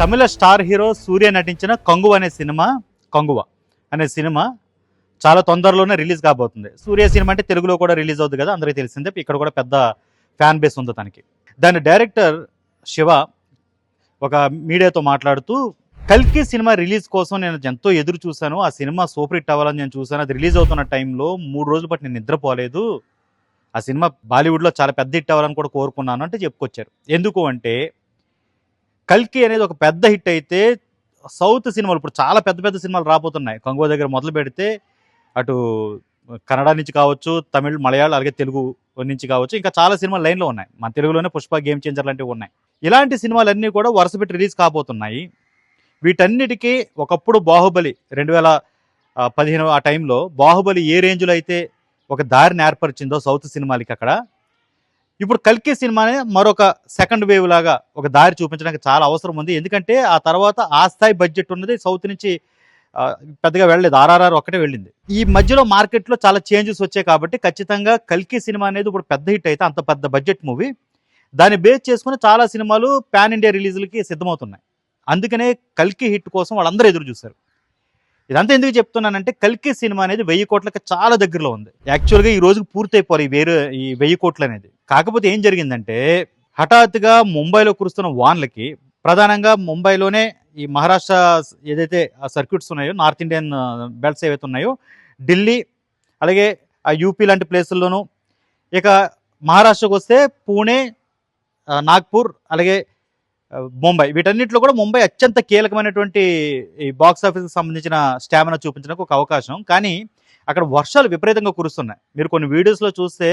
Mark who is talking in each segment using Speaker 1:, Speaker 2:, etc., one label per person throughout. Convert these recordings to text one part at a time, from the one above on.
Speaker 1: తమిళ star hero సూర్య నటించిన కంగువ అనే cinema Kanguva అనే సినిమా చాలా తొందరలోనే రిలీజ్ కాబోతుంది. సూర్య సినిమా అంటే తెలుగులో కూడా రిలీజ్ అవుతుంది కదా అందరికీ తెలిసిందే. ఇక్కడ కూడా పెద్ద ఫ్యాన్ బేస్ ఉంది తనకి. దాని డైరెక్టర్ శివ ఒక మీడియాతో మాట్లాడుతూ కల్కి సినిమా రిలీజ్ కోసం నేను ఎంతో ఎదురు చూశాను. ఆ సినిమా సూపర్ హిట్ అవ్వాలని నేను చూశాను. అది రిలీజ్ అవుతున్న టైంలో మూడు రోజుల పాటు నేను నిద్రపోలేదు. ఆ సినిమా బాలీవుడ్లో చాలా పెద్ద హిట్ అవ్వాలని కూడా కోరుకున్నాను అంటే చెప్పుకొచ్చారు. ఎందుకు అంటే కల్కి అనేది ఒక పెద్ద హిట్ అయితే సౌత్ సినిమాలు ఇప్పుడు చాలా పెద్ద పెద్ద సినిమాలు రాబోతున్నాయి. కంగువ దగ్గర మొదలు పెడితే అటు కన్నడ నుంచి కావచ్చు తమిళ్ మలయాళం అలాగే తెలుగు నుంచి కావచ్చు ఇంకా చాలా సినిమాలు లైన్లో ఉన్నాయి. మన తెలుగులోనే పుష్ప గేమ్ చేంజర్ లాంటివి ఉన్నాయి. ఇలాంటి సినిమాలన్నీ కూడా వరుస పెట్టి రిలీజ్ కాబోతున్నాయి. వీటన్నిటికీ ఒకప్పుడు బాహుబలి రెండు వేల పదిహేను ఆ టైంలో బాహుబలి ఏ రేంజ్లో అయితే ఒక దారిని ఏర్పరిచిందో సౌత్ సినిమాలకి అక్కడ ఇప్పుడు కల్కి సినిమానే మరొక సెకండ్ వేవ్ లాగా ఒక దారి చూపించడానికి చాలా అవసరం ఉంది. ఎందుకంటే ఆ తర్వాత ఆ స్థాయి బడ్జెట్ ఉన్నది. సౌత్ నుంచి పెద్దగా వెళ్ళలేదు. ఆర్ఆర్ఆర్ ఒక్కటే వెళ్ళింది. ఈ మధ్యలో మార్కెట్లో చాలా చేంజెస్ వచ్చాయి కాబట్టి ఖచ్చితంగా కల్కి సినిమా అనేది ఇప్పుడు పెద్ద హిట్ అయితే అంత పెద్ద బడ్జెట్ మూవీ. దాన్ని బేస్ చేసుకుని చాలా సినిమాలు పాన్ ఇండియా రిలీజులకి సిద్ధమవుతున్నాయి. అందుకనే కల్కి హిట్ కోసం వాళ్ళందరూ ఎదురు చూశారు. ఇదంతా ఎందుకు చెప్తున్నానంటే కల్కి సినిమా అనేది వెయ్యి కోట్లకి చాలా దగ్గరలో ఉంది. యాక్చువల్గా ఈ రోజుకి పూర్తయిపోవాలి ఈ వేరు ఈ వెయ్యి కోట్లు అనేది. కాకపోతే ఏం జరిగిందంటే హఠాత్తుగా ముంబైలో కురుస్తున్న వాన్లకి ప్రధానంగా ముంబైలోనే ఈ మహారాష్ట్ర ఏదైతే సర్క్యూట్స్ ఉన్నాయో నార్త్ ఇండియన్ బెల్ట్స్ ఏవైతే ఉన్నాయో ఢిల్లీ అలాగే ఆ యూపీ లాంటి ప్లేసుల్లోనూ ఇక మహారాష్ట్రకు వస్తే పూణే నాగ్పూర్ అలాగే ముంబై. వీటన్నిటిలో కూడా ముంబై అత్యంత కీలకమైనటువంటి ఈ బాక్స్ ఆఫీస్కి సంబంధించిన స్టామినా చూపించడానికి ఒక అవకాశం. కానీ అక్కడ వర్షాలు విపరీతంగా కురుస్తున్నాయి. మీరు కొన్ని వీడియోస్లో చూస్తే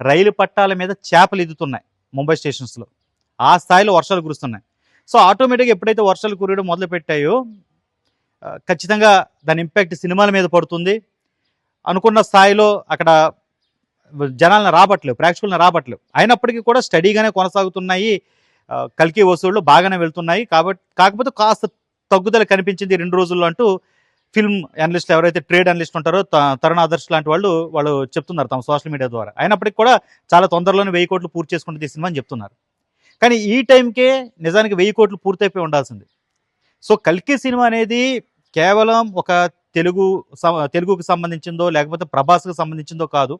Speaker 1: రైలు పట్టాల మీద చేపలు ఎదుతున్నాయి ముంబై స్టేషన్స్లో ఆ స్థాయిలో వర్షాలు కురుస్తున్నాయి. సో ఆటోమేటిక్గా ఎప్పుడైతే వర్షాలు కురియడం మొదలు పెట్టాయో ఖచ్చితంగా దాని ఇంపాక్ట్ సినిమాల మీద పడుతుంది. అనుకున్న స్థాయిలో అక్కడ జనాలను రాబట్లేవు ప్రేక్షకులను రాబట్లేవు అయినప్పటికీ కూడా స్టడీగానే కొనసాగుతున్నాయి. కల్కి వసూళ్ళు బాగానే వెళ్తున్నాయి. కాబట్టి కాకపోతే కాస్త తగ్గుదల కనిపించింది రెండు రోజుల్లో అంటూ ఫిల్మ్ అనలిస్టులు ఎవరైతే ట్రేడ్ అనలిస్ట్ ఉంటారో తరుణ ఆదర్శ్ లాంటి వాళ్ళు వాళ్ళు చెప్తున్నారు తమ సోషల్ మీడియా ద్వారా. అయినప్పటికీ కూడా చాలా తొందరలోనే వెయ్యి కోట్లు పూర్తి చేసుకుంటుంది ఈ సినిమా అని చెప్తున్నారు. కానీ ఈ టైంకే నిజానికి వెయ్యి కోట్లు పూర్తయిపోయి ఉండాల్సింది. సో కల్కి సినిమా అనేది కేవలం ఒక తెలుగు సం- తెలుగుకు సంబంధించిందో లేకపోతే ప్రభాస్కి సంబంధించిందో కాదు.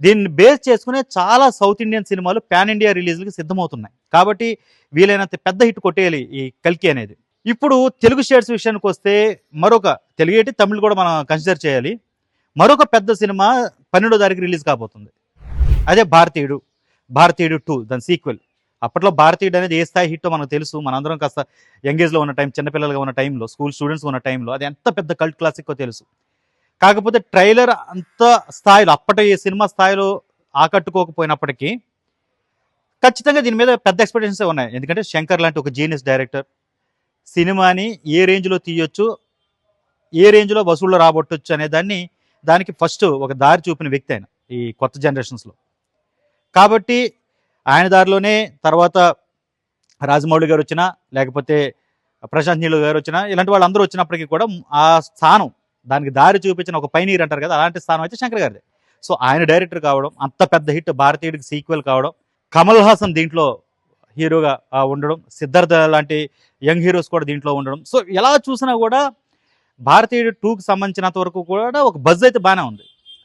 Speaker 1: దీన్ని బేస్ చేసుకునే చాలా సౌత్ ఇండియన్ సినిమాలు పాన్ ఇండియా రిలీజ్లకి సిద్ధమవుతున్నాయి. కాబట్టి వీలైనంత పెద్ద హిట్ కొట్టేయాలి ఈ కల్కి అనేది. ఇప్పుడు తెలుగు షేడ్స్ విషయానికి వస్తే మరొక తెలుగు ఏంటి తమిళ్ కూడా మనం కన్సిడర్ చేయాలి. మరొక పెద్ద సినిమా పన్నెండో తారీఖు రిలీజ్ కాబోతుంది. అదే భారతీయుడు భారతీయుడు టూ దాని సీక్వెల్. అప్పట్లో భారతీయుడు అనేది ఏ స్థాయి హిట్టో మనకు తెలుసు. మనందరం కాస్త యంగేజ్లో ఉన్న టైం చిన్నపిల్లలుగా ఉన్న టైంలో స్కూల్ స్టూడెంట్స్ ఉన్న టైంలో అది ఎంత పెద్ద కల్ట్ క్లాసిక్కో తెలుసు. కాకపోతే ట్రైలర్ అంత స్థాయిలో అప్పటి సినిమా స్థాయిలో ఆకట్టుకోకపోయినప్పటికీ ఖచ్చితంగా దీని మీద పెద్ద ఎక్స్పెక్టేషన్స్ ఉన్నాయి. ఎందుకంటే శంకర్ లాంటి ఒక జీనియస్ డైరెక్టర్ సినిమాని ఏ రేంజ్లో తీయొచ్చు ఏ రేంజ్లో వసూళ్ళు రాబట్టొచ్చు అనే దాన్ని దానికి ఫస్ట్ ఒక దారి చూపిన వ్యక్తి ఆయన ఈ కొత్త జనరేషన్స్లో. కాబట్టి ఆయన దారిలోనే తర్వాత రాజమౌళి గారు వచ్చినా లేకపోతే ప్రశాంత్ నీళ్ళు గారు వచ్చినా ఇలాంటి వాళ్ళందరూ వచ్చినప్పటికీ కూడా ఆ స్థానం దానికి దారి చూపించిన ఒక పైనీర్ అంటారు కదా అలాంటి స్థానం అయితే శంకర్ గారిదే. సో ఆయన డైరెక్టర్ కావడం అంత పెద్ద హిట్ భారతీయుడికి సీక్వెల్ కావడం కమల్ హాసన్ దీంట్లో హీరోగా ఉండడం. సిద్ధార్థ లాంటి యంగ్ హీరోస్ కూడా దీంట్లో ఉండడం. సో ఎలా చూసినా కూడా భారతీయుడు టూకి సంబంధించినంత వరకు కూడా ఒక బజ్ అయితే బాగానే ఉంది.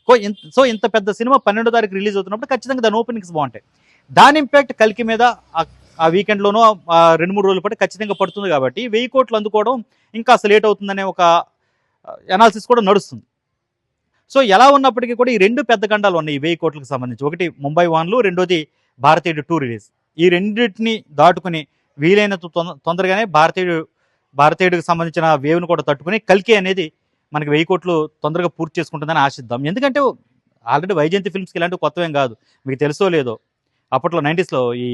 Speaker 1: సో ఇంత సో ఇంత పెద్ద సినిమా పన్నెండో తారీఖు రిలీజ్ అవుతున్నప్పుడు ఖచ్చితంగా దాని ఓపెనింగ్స్ బాగుంటాయి. దాని ఇంపాక్ట్ కల్కి మీద ఆ- వీకెండ్లోనూ రెండు మూడు రోజుల పాటు ఖచ్చితంగా పడుతుంది కాబట్టి వెయ్యి కోట్లు అందుకోవడం ఇంకా అసలు లేట్ అవుతుందనే ఒక అనాలిసిస్ కూడా నడుస్తుంది. సో ఎలా ఉన్నప్పటికీ కూడా ఈ రెండు పెద్ద గండాలు ఉన్నాయి ఈ వెయ్యి కోట్లకు సంబంధించి. ఒకటి ముంబై వాన్లు రెండోది భారతీయుడు టూ రిలీజ్. ఈ రెండింటిని దాటుకుని వీలైనంత తొందరగానే భారతీయుడు భారతీయుడికి సంబంధించిన వేవ్ను కూడా తట్టుకుని కల్కి అనేది మనకి వెయ్యి కోట్లు తొందరగా పూర్తి చేసుకుంటుందని ఆశిద్దాం. ఎందుకంటే ఆల్రెడీ వైజయంతి ఫిల్మ్స్కి ఇలాంటివి కొత్తవేం కాదు. మీకు తెలుసో లేదో అప్పట్లో నైంటీస్లో ఈ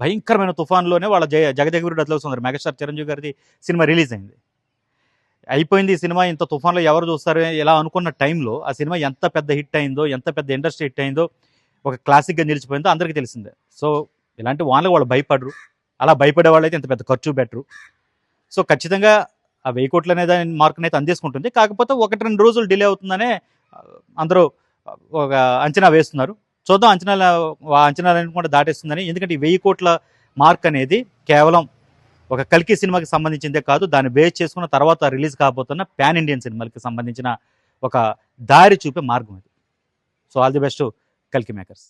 Speaker 1: భయంకరమైన తుఫాన్లోనే వాళ్ళ జయ జగదగిరి అట్లా వస్తుంది మెగాస్టార్ చిరంజీవి గారిది సినిమా రిలీజ్ అయింది. అయిపోయింది ఈ సినిమా. ఇంత తుఫాన్లో ఎవరు చూస్తారు ఇలా అనుకున్న టైంలో ఆ సినిమా ఎంత పెద్ద హిట్ అయిందో ఎంత పెద్ద ఇండస్ట్రీ హిట్ అయిందో ఒక క్లాసిక్గా నిలిచిపోయిందో అందరికీ తెలిసిందే. సో ఇలాంటి వాళ్ళకి వాళ్ళు భయపడరు. అలా భయపడే అయితే ఇంత పెద్ద ఖర్చు పెట్టరు. సో ఖచ్చితంగా ఆ వెయ్యి కోట్లు అనేది మార్కుని అయితే అందేసుకుంటుంది. కాకపోతే ఒకటి రెండు రోజులు డిలే అవుతుందనే అందరూ ఒక అంచనా వేస్తున్నారు. చూద్దాం అంచనాలు ఆ అంచనాలన్నీ కూడా దాటేస్తుందని. ఎందుకంటే ఈ వెయ్యి కోట్ల మార్క్ అనేది కేవలం ఒక కల్కి సినిమాకి సంబంధించిందే కాదు. దాన్ని బేస్ చేసుకున్న తర్వాత రిలీజ్ కాబోతున్న ప్యాన్ ఇండియన్ సినిమాలకి సంబంధించిన ఒక దారి చూపే మార్గం ఇది. సో ఆల్ ది బెస్ట్ కల్కి మేకర్స్